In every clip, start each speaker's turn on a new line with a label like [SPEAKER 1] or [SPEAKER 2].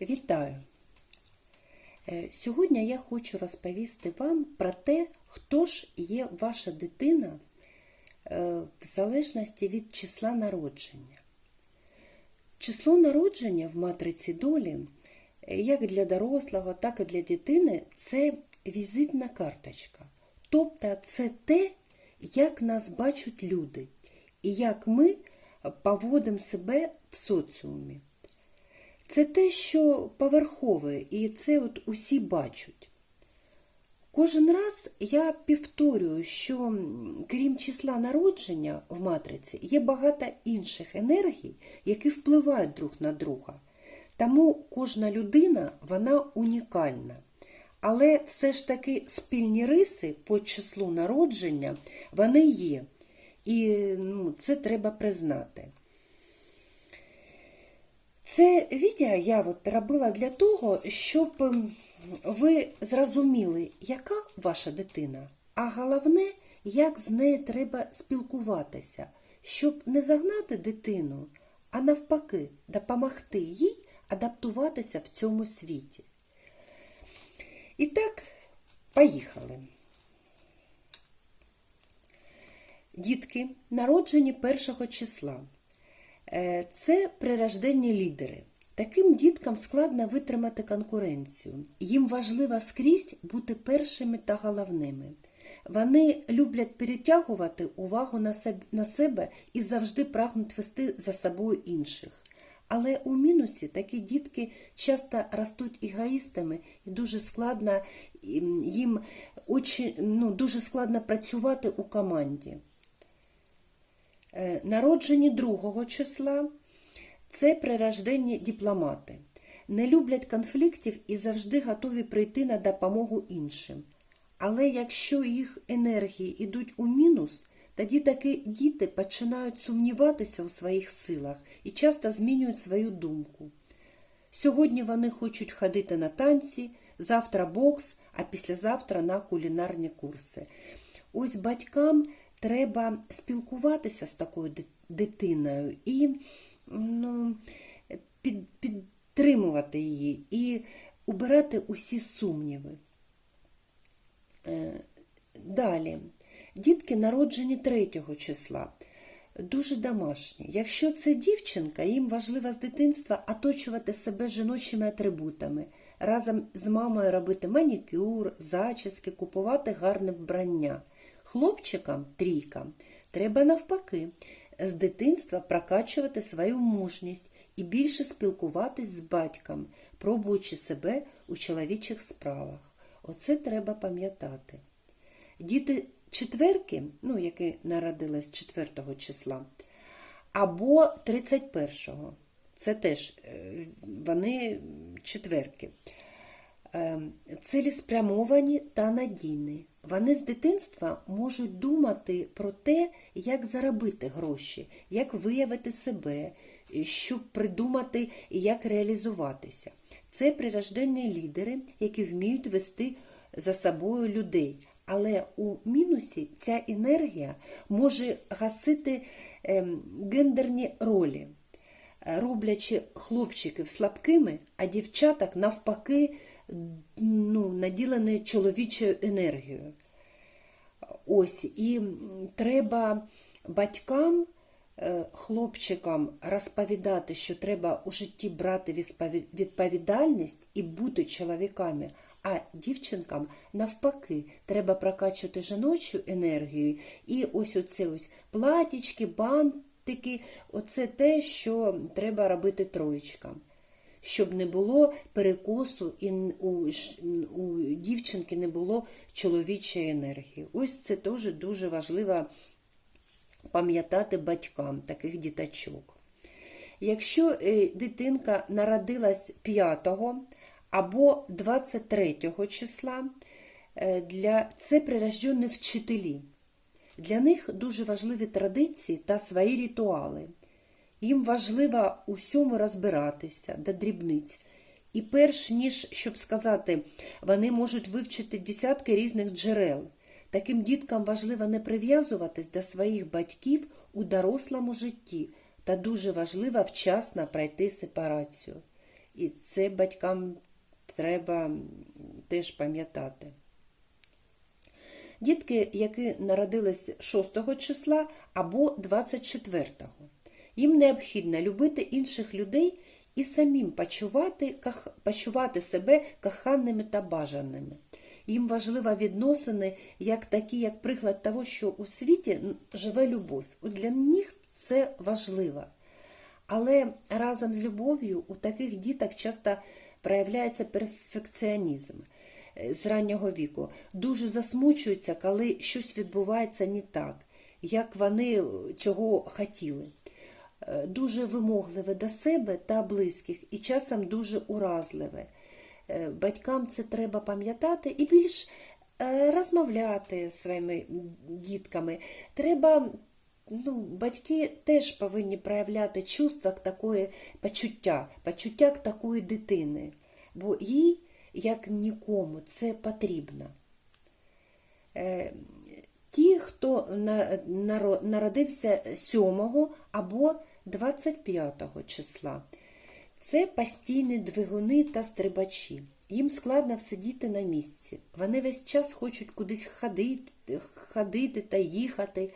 [SPEAKER 1] Вітаю! Е, Сьогодні я хочу розповісти вам про те, хто ж є ваша дитина е, в залежності від числа народження. Число народження в матриці долі, е, як для дорослого, так і для дитини, це візитна карточка. Тобто це те, як нас бачать люди, і як ми поводимо себе в соціумі. Це те, що поверхове, і це от усі бачать. Кожен раз я повторюю, що крім числа народження в матриці, є багато інших енергій, які впливають друг на друга. Тому кожна людина вона унікальна. Але все ж таки спільні риси по числу народження вони є. І ну, це треба признати. Це відео я от робила для того, щоб ем, ви зрозуміли, яка ваша дитина, а головне, як з нею треба спілкуватися, щоб не загнати дитину, а навпаки, допомогти їй адаптуватися в цьому світі. І так, поїхали. Дітки, народжені першого числа. Е, Це прирожденні лідери. Таким діткам складно витримати конкуренцію. Їм важливо скрізь бути першими та головними. Вони люблять перетягувати увагу на себе і завжди прагнуть вести за собою інших. Але у мінусі такі дітки часто ростуть егоїстами і дуже складно їм очі, ну, дуже складно працювати у команді. Е, Народжені другого числа це прирожденні дипломати. Не люблять конфліктів і завжди готові прийти на допомогу іншим. Але якщо їх енергії йдуть у мінус, тоді таки діти починають сумніватися у своїх силах і часто змінюють свою думку. Сьогодні вони хочуть ходити на танці, завтра бокс, а післязавтра на кулінарні курси. Ось батькам треба спілкуватися з такою дитиною і ну, під, підтримувати її і убирати усі сумніви. Е, Далі. Дітки народжені 3 числа. Дуже домашні. Якщо це дівчинка, їм важливо з дитинства оточувати себе жіночими атрибутами, разом з мамою робити манікюр, зачіски, купувати гарне вбрання. Хлопчикам, трійкам, треба навпаки, з дитинства прокачувати свою мужність і більше спілкуватись з батьком, пробуючи себе у чоловічих справах. Оце треба пам'ятати. Діти четверки, ну, які народились 4 числа, або 31-го. Це теж е, вони четверки. Е, Цілеспрямовані та надійні. Вони з дитинства можуть думати про те, як заробити гроші, як виявити себе, щоб придумати, як реалізуватися. Це прирожденні лідери, які вміють вести за собою людей. Але у мінусі ця енергія може гасити ем, гендерні ролі, е, роблячи хлопчиків слабкими, а дівчаток навпаки ну, наділені чоловічою енергією. Ось, і треба батькам, е, хлопчикам розповідати, що треба у житті брати відповідальність і бути чоловіками. А дівчинкам навпаки треба прокачувати жіночу енергію. І ось оце ось платічки, бантики, оце те, що треба робити троєчкам. Щоб не було перекосу і у, у дівчинки не було чоловічої енергії. Ось це теж дуже важливо пам'ятати батькам таких діточок. Якщо е, дитинка народилась 5 або 23 числа, е, для, це прирождені вчителі. Для них дуже важливі традиції та свої ритуали. Їм важливо у всьому розбиратися до дрібниць. І перш ніж, щоб сказати, вони можуть вивчити десятки різних джерел. Таким діткам важливо не прив'язуватись до своїх батьків у дорослому житті та дуже важливо вчасно пройти сепарацію. І це батькам треба теж пам'ятати. Дітки, які народились 6 числа або 24-го, їм необхідно любити інших людей і самим почувати, почувати себе коханими та бажаними. Їм важливо відносини як такі, як приклад того, що у світі живе любов. Для них це важливо. Але разом з любов'ю у таких діток часто проявляється перфекціонізм е, з раннього віку. Дуже засмучуються, коли щось відбувається не так, як вони цього хотіли. Е, Дуже вимогливе до себе та близьких і часом дуже уразливе. Е, Батькам це треба пам'ятати і більш е, розмовляти з своїми дітками. Треба ну, батьки теж повинні проявляти чувства такої почуття, почуття такої дитини, бо їй, як нікому, це потрібно. Ті, хто народився 7 або 25 числа, це постійні двигуни та стрибачі. Їм складно всидіти на місці. Вони весь час хочуть кудись ходити, ходити та їхати.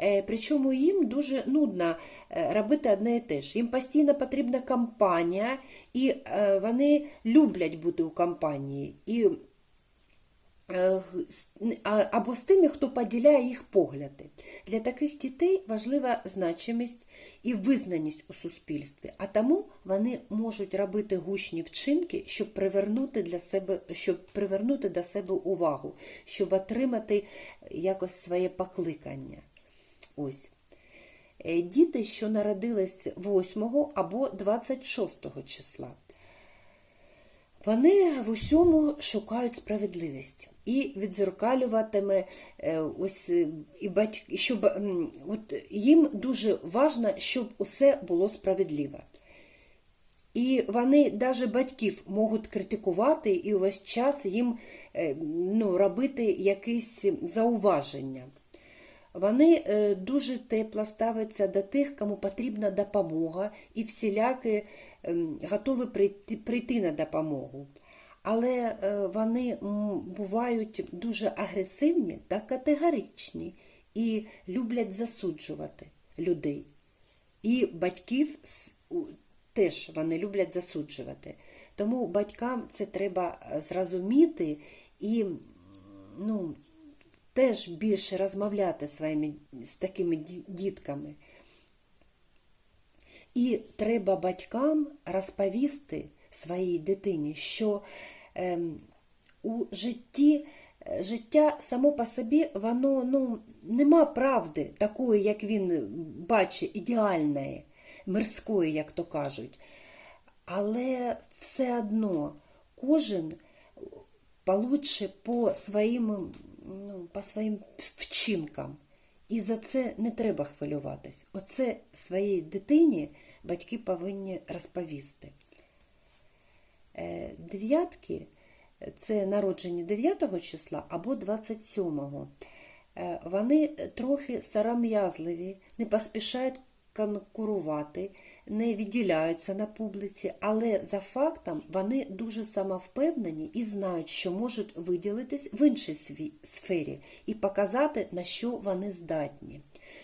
[SPEAKER 1] Е, Причому їм дуже нудно е, робити одне і те ж. Їм постійно потрібна компанія, і е, вони люблять бути у компанії. І або з тими, хто поділяє їх погляди. Для таких дітей важлива значимість і визнаність у суспільстві, а тому вони можуть робити гучні вчинки, щоб привернути для себе, щоб привернути до себе увагу, щоб отримати якось своє покликання. Ось. Е, Діти, що народились 8 або 26 числа. Вони в усьому шукають справедливість і відзеркалюватиме е, ось е, і батьки, щоб от їм дуже важливо, щоб усе було справедливо. І вони навіть батьків можуть критикувати і увесь час їм е, ну, робити якісь зауваження. Вони дуже тепло ставляться до тих, кому потрібна допомога, і всіляки готові прийти на допомогу. Але е, вони бувають дуже агресивні та категоричні і люблять засуджувати людей. І батьків теж вони люблять засуджувати. Тому батькам це треба е, зрозуміти і ну, теж більше розмовляти своїми, з такими дітками. І треба батькам розповісти своїй дитині, що ем, у житті е, життя само по собі, воно ну, нема правди такої, як він бачить, ідеальної, мирської, як то кажуть. Але все одно кожен получше по своїм, ну, по своїм вчинкам. І за це не треба хвилюватись. Оце своїй дитині батьки повинні розповісти. Дев'ятки це народжені 9 числа або 27-го. Е, Вони трохи сором'язливі, не поспішають конкурувати, не відділяються на публіці, але за фактом вони дуже самовпевнені і знають, що можуть виділитись в іншій сфері і показати, на що вони здатні.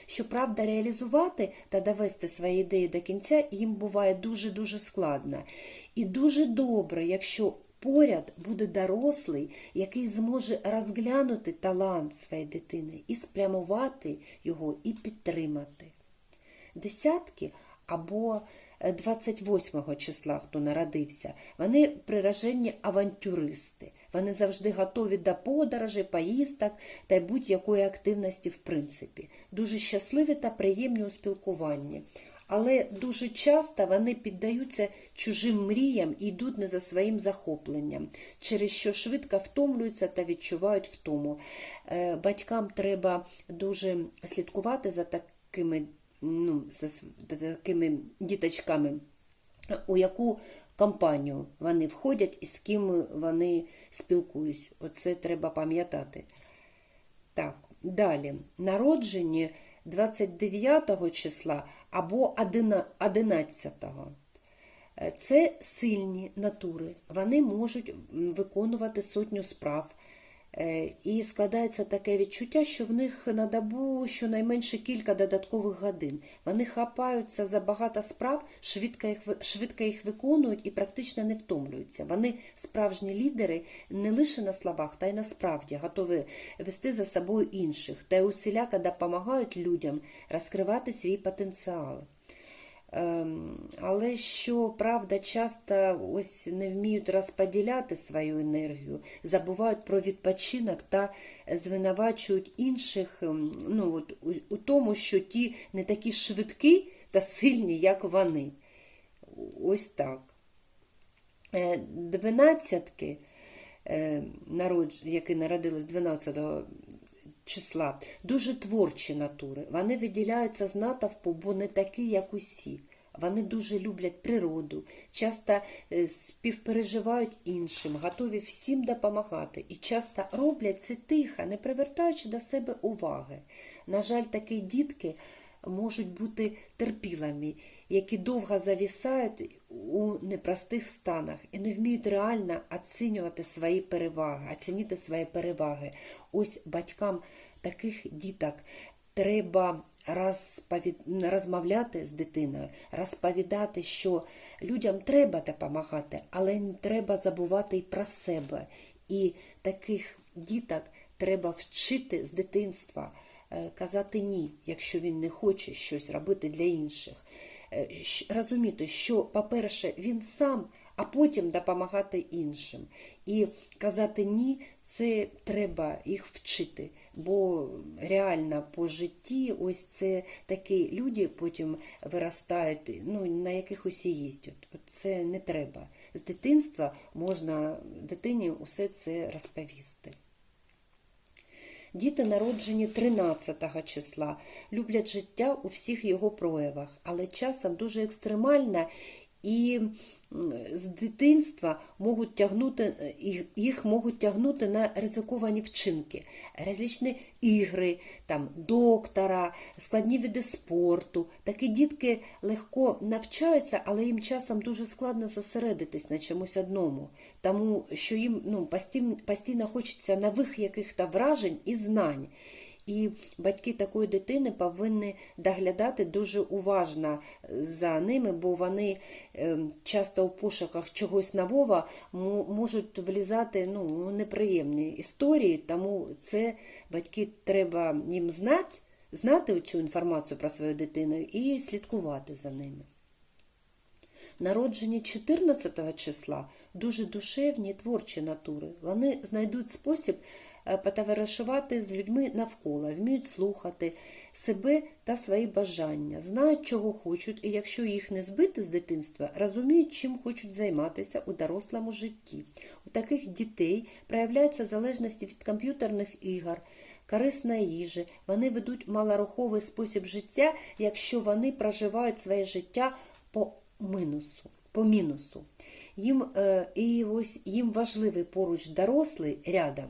[SPEAKER 1] Щоправда, реалізувати та довести свої ідеї до кінця їм буває дуже-дуже складно. І дуже добре, якщо поряд буде дорослий, який зможе розглянути талант своєї дитини і спрямувати його і підтримати. Десятки або е, 28 числа, хто народився, вони приражені авантюристи. Вони завжди готові до подорожей, поїздок та будь-якої активності в принципі. Дуже щасливі та приємні у спілкуванні. Але дуже часто вони піддаються чужим мріям і йдуть не за своїм захопленням, через що швидко втомлюються та відчувають втому. Е, Батькам треба дуже слідкувати за такими, ну, за за такими діточками, у яку компанію вони входять і з ким вони спілкуються. Оце треба пам'ятати. Так, далі. Народжені 29 числа або 11. Е, Це сильні натури, вони можуть виконувати сотню справ. Е, І складається таке відчуття, що в них на добу щонайменше кілька додаткових годин. Вони хапаються за багато справ, швидко їх, ви- швидко їх виконують і практично не втомлюються. Вони справжні лідери не лише на словах, та й насправді готові вести за собою інших та й усіляко допомагають людям розкривати свій потенціал. Ем, Але що правда, часто ось не вміють розподіляти свою енергію, забувають про відпочинок та звинувачують інших ем, ну, от, у, тому, що ті не такі швидкі та сильні, як вони. Ось так. Е, Дванадцятки, е, народ- які народились 12 числа, дуже творчі натури. Вони виділяються з натовпу, бо не такі, як усі. Вони дуже люблять природу, часто е, співпереживають іншим, готові всім допомагати і часто роблять це тихо, не привертаючи до себе уваги. На жаль, такі дітки можуть бути терпілими, які довго завісають у непростих станах і не вміють реально оцінювати свої переваги, оцінити свої переваги. Ось батькам таких діток треба розповід... розмовляти з дитиною, розповідати, що людям треба допомагати, але не треба забувати і про себе. І таких діток треба вчити з дитинства казати ні, якщо він не хоче щось робити для інших. Е, Розуміти, що, по-перше, він сам, а потім допомагати іншим. І казати ні, це треба їх вчити. Бо реально по житті ось це такі люди потім виростають, ну, на яких усі їздять. Це не треба. З дитинства можна дитині усе це розповісти. Діти, народжені 13 числа, люблять життя у всіх його проявах, але часом дуже екстремальна і з дитинства можуть тягнути, їх- можуть тягнути на ризиковані вчинки, различні ігри, там, доктора, складні види спорту. Такі дітки легко навчаються, але їм часом дуже складно зосередитись на чомусь одному, тому що їм ну, постійно, хочеться нових якихось вражень і знань. І батьки такої дитини повинні доглядати дуже уважно за ними, бо вони ем, часто у пошуках чогось нового можуть влізати ну, неприємні історії, тому це батьки треба їм знати, знати цю інформацію про свою дитину і слідкувати за ними. Народжені 14 числа дуже душевні творчі натури. Вони знайдуть спосіб потоваришувати з людьми навколо, вміють слухати себе та свої бажання, знають, чого хочуть, і якщо їх не збити з дитинства, розуміють, чим хочуть займатися у дорослому житті. У таких дітей проявляється залежність від комп'ютерних ігор, корисної їжі, вони ведуть малоруховий спосіб життя, якщо вони проживають своє життя по минусу, по мінусу. Їм, е, і ось їм важливий поруч дорослий рядом,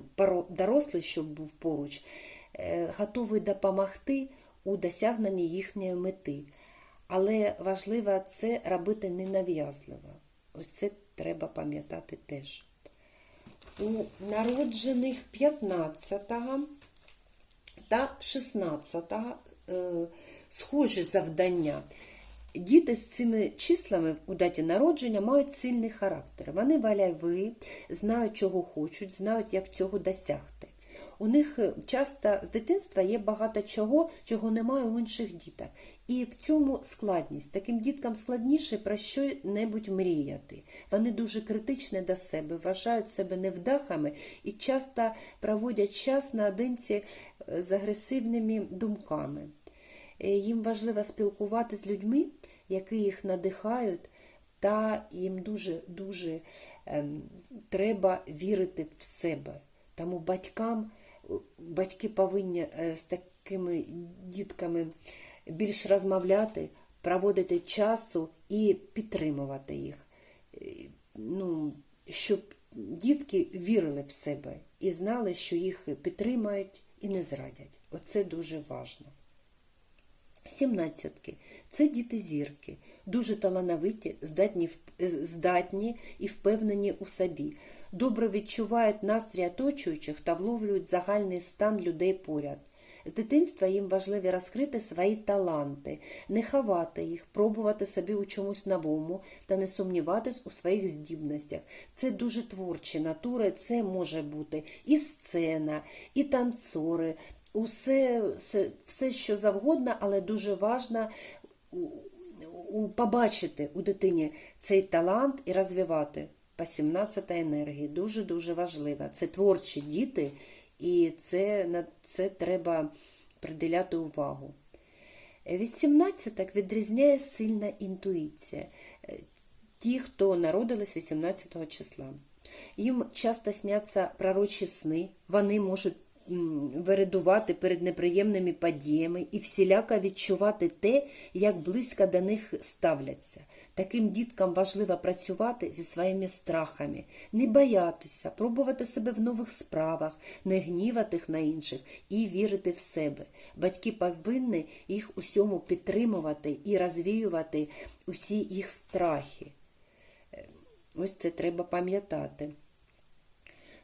[SPEAKER 1] дорослий, щоб був поруч, е, готовий допомогти у досягненні їхньої мети. Але важливо це робити ненав'язливо. Ось це треба пам'ятати теж. У народжених 15 та 16 е, схожі завдання. Діти з цими числами у даті народження мають сильний характер. Вони валяві, знають, чого хочуть, знають, як цього досягти. У них е, часто з дитинства є багато чого, чого немає у інших діток. І в цьому складність. Таким діткам складніше про що-небудь мріяти. Вони дуже критичні до себе, вважають себе невдахами і часто проводять час наодинці е, з агресивними думками. Е, Їм важливо спілкувати з людьми, які їх надихають, та їм дуже-дуже ем, треба вірити в себе. Тому батькам, е, батьки повинні е, з такими дітками більш розмовляти, проводити часу і підтримувати їх. Ну, щоб дітки вірили в себе і знали, що їх підтримають і не зрадять. Оце дуже важливо. Сімнадцятки це діти зірки, дуже талановиті, здатні, здатні і впевнені у собі, добре відчувають настрій оточуючих та вловлюють загальний стан людей поряд. З дитинства їм важливо розкрити свої таланти, не ховати їх, пробувати собі у чомусь новому та не сумніватись у своїх здібностях. Це дуже творчі натури, це може бути і сцена, і танцори, усе, все, все що завгодно, але дуже важливо побачити у дитині цей талант і розвивати 17 енергії. Дуже-дуже важливо. Це творчі діти, і це, на це треба приділяти увагу. Від 17 відрізняє сильна інтуїція. Е, Ті, хто народились 18 числа. Їм часто сняться пророчі сни, вони можуть м, виридувати перед неприємними подіями і всіляко відчувати те, як близько до них ставляться. Таким діткам важливо працювати зі своїми страхами, не боятися, пробувати себе в нових справах, не гнівати на інших і вірити в себе. Батьки повинні їх усьому підтримувати і розвіювати усі їх страхи. Ось це треба пам'ятати.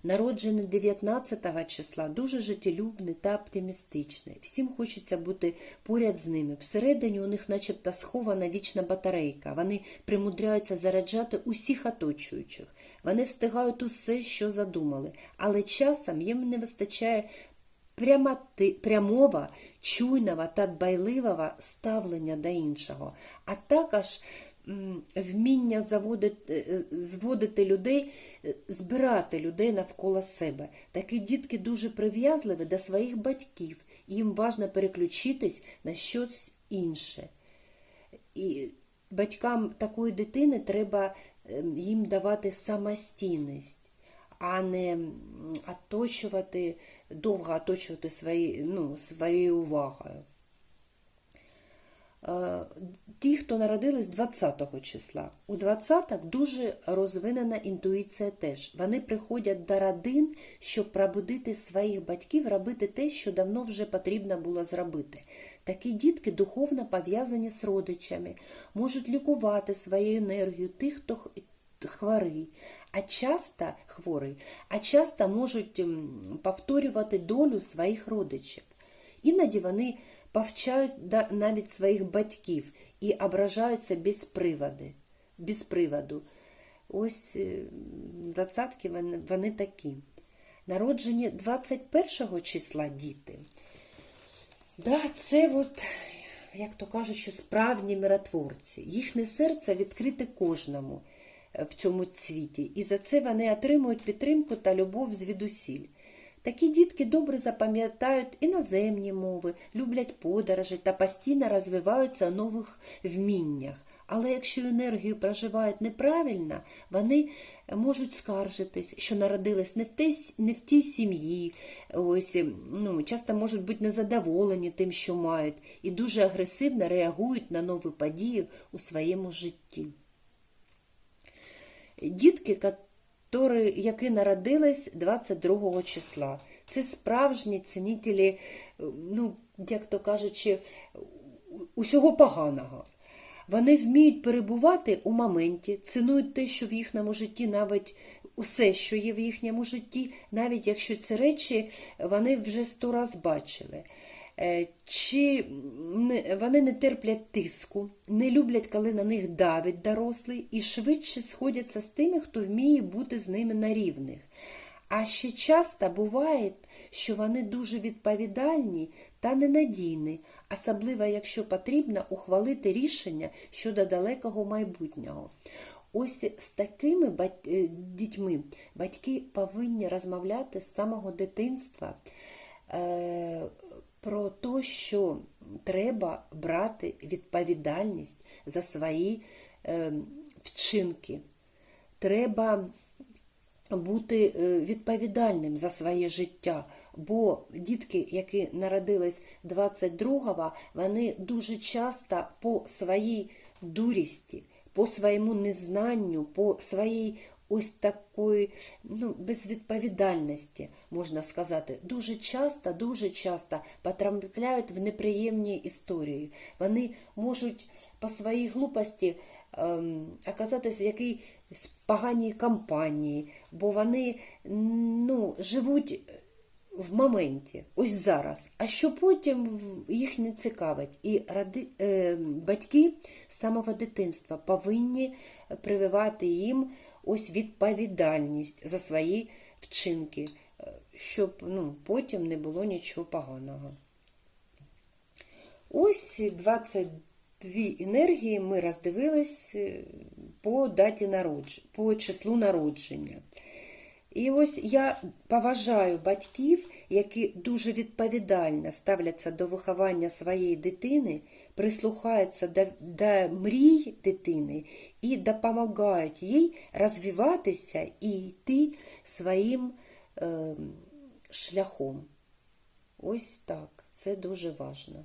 [SPEAKER 1] Народжений 19 числа дуже життєлюбний та оптимістичний. Всім хочеться бути поряд з ними. Всередині у них начебто схована вічна батарейка. Вони примудряються заряджати усіх оточуючих. Вони встигають усе, що задумали, але часом їм не вистачає прямоти, прямого, чуйного та дбайливого ставлення до іншого, а також вміння заводити, е, зводити людей, е, збирати людей навколо себе. Такі дітки дуже прив'язливі до своїх батьків, їм важливо переключитись на щось інше. І батькам такої дитини треба ем, їм давати самостійність, а не оточувати, довго оточувати свої, ну, своєю увагою. Е, Ті, хто народились 20 числа. У 20-х дуже розвинена інтуїція теж. Вони приходять до родин, щоб пробудити своїх батьків, робити те, що давно вже потрібно було зробити. Такі дітки духовно пов'язані з родичами, можуть лікувати своєю енергією тих, хто хворий, а часто хворий, а часто можуть повторювати долю своїх родичів. Іноді вони повчають навіть своїх батьків і ображаються без приводу. Без приводу. Ось е, двадцятки вони, вони такі. Народжені 21 числа діти. Да, це от, як то кажуть, що справжні миротворці. Їхнє серце відкрите кожному е, в цьому світі, і за це вони отримують підтримку та любов звідусіль. Такі дітки добре запам'ятають іноземні мови, люблять подорожі та постійно розвиваються у нових вміннях. Але якщо енергію проживають неправильно, вони можуть скаржитись, що народились не в тій, не в тій сім'ї, ось, ну, часто можуть бути незадоволені тим, що мають, і дуже агресивно реагують на нові події у своєму житті. Дітки, які, народились 22 числа, це справжні цінителі, ну, як то кажучи, усього поганого. Вони вміють перебувати у моменті, цінують те, що в їхньому житті, навіть усе, що є в їхньому житті, навіть якщо ці речі вони вже сто раз бачили. Е, Чи вони не терплять тиску, не люблять, коли на них давить дорослий, і швидше сходяться з тими, хто вміє бути з ними на рівних. А ще часто буває, що вони дуже відповідальні та ненадійні, особливо якщо потрібно ухвалити рішення щодо далекого майбутнього. Ось з такими е, дітьми батьки повинні розмовляти з самого дитинства е, про те, що треба брати відповідальність за свої е, вчинки. Треба бути е, відповідальним за своє життя. Бо дітки, які народились 22-го, вони дуже часто по своїй дурісті, по своєму незнанню, по своїй ось такої ну, безвідповідальності, можна сказати, дуже часто, дуже часто потрапляють в неприємні історії. Вони можуть по своїй глупості ем, оказатись в якійсь поганій компанії, бо вони ну, живуть в моменті, ось зараз. А що потім їх не цікавить. І ради, е, батьки з самого дитинства повинні прививати їм ось відповідальність за свої вчинки, е, щоб ну, потім не було нічого поганого. Ось 22 енергії ми роздивились е, по даті народження, по числу народження. І ось я поважаю батьків, які дуже відповідально ставляться до виховання своєї дитини, прислухаються до, до мрій дитини і допомагають їй розвиватися і йти своїм е, шляхом. Ось так, це дуже важливо.